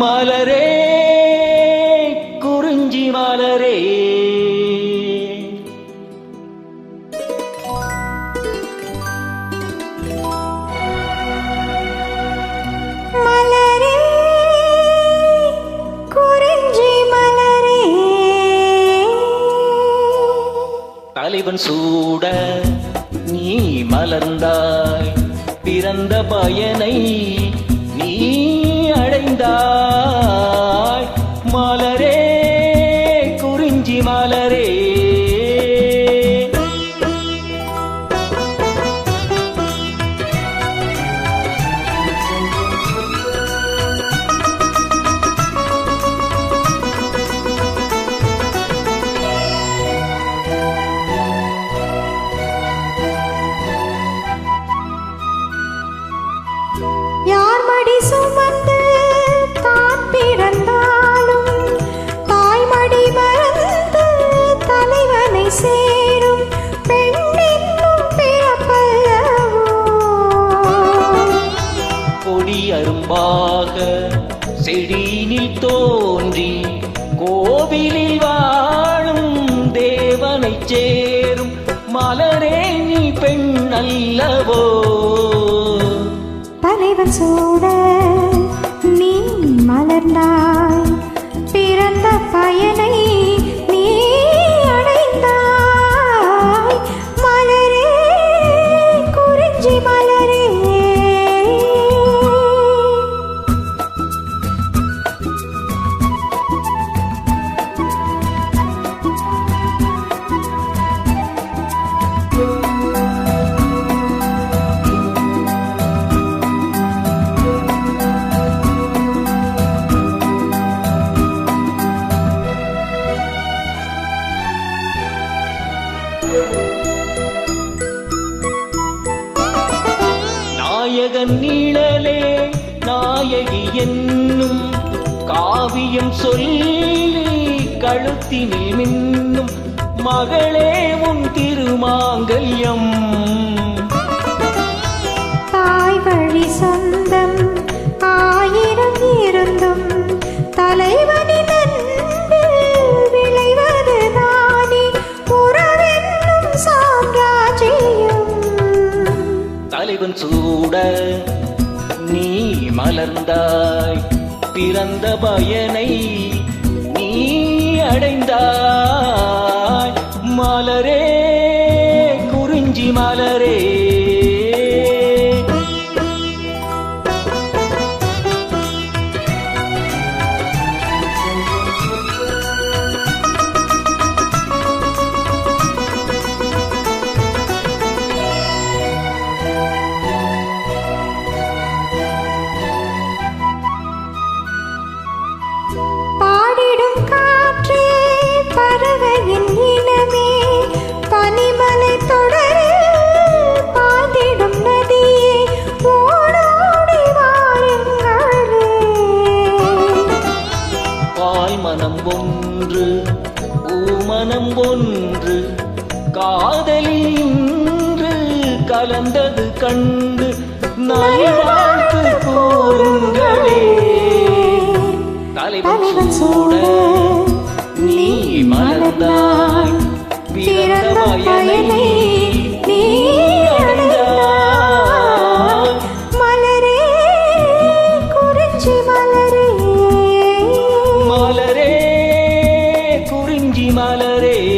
மலரே குறிஞ்சி மலரே. தலைவன் சூட நீ மலர்ந்தாய். பிறந்த பயனை நீ அடைந்தாய். கொடி அரும்பாக செடியினில் தோன்றி கோவிலில் வாழும் தேவனை சேரும் மலரே நீ பெண் அல்லவோ. தலைவன் சூட நீழலே நாயகி என்னும் காவியம் சொல்லி கழுத்தினில் மின்னும் மகளே உன் திருமாங்கல்யம். தாய் வழி சொந்தம் ஆயிரம் இருந்தும் தலைவனின் தலைவன் சூட நீ மலர்ந்தாய். பிறந்த பயனை நீ அடைந்தாய். மலரே குறிஞ்சி மலரே ஒன்று காதலில் இன்று கலந்தது கண்டு நல்வாழ்த்து கூறுங்களே. தலைவன் சூட நீ மலர்ந்தாய் பிறந்த பயனை நீ மலரே மலரே குறிஞ்சி மலரே